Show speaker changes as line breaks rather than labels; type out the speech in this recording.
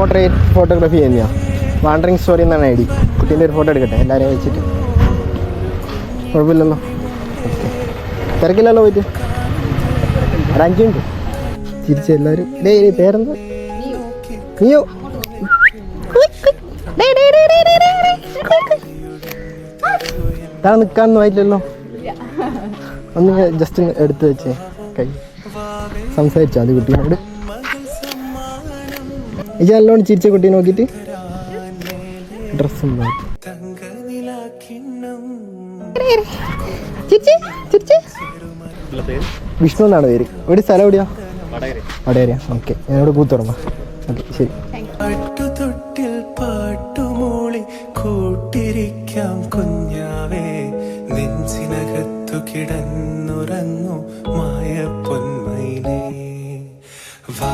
Portrait photography ചെയ്യുന്നതാ wandering story എന്നാണ് I D. കുട്ടീന്റെ ഒരു ഫോട്ടോ എടുക്കട്ടെ എല്ലാവരെയും വെച്ചിട്ട് കുഴപ്പമില്ലല്ലോ. തിരക്കില്ലല്ലോ പോയിട്ട്? ഒരു അഞ്ചുണ്ട് തിരിച്ച് എല്ലാവരും. ഡേ പേരെന്താ? നീയോ താ നിൽക്കാനൊന്നും ആയില്ലല്ലോ ഒന്ന് ജസ്റ്റ് എടുത്ത് വെച്ചേ. കൈ. സംസാരിച്ചാൽ മതി കുട്ടീനോട് ഇജ നല്ലോണം ചിരിച്ച കുട്ടി നോക്കിട്ട് ഡ്രസ്സും വിഷ്ണു എന്നാണ് പേര്. ഇവിടെ സ്ഥലം എവിടെയാ? വടകര. ഓക്കെ. ഞാനിവിടെ കൂത്തുറമ്പ ഓക്കെ ശരി.
കിടന്നുറങ്ങു മായ പൊന്മയിലേ വാ.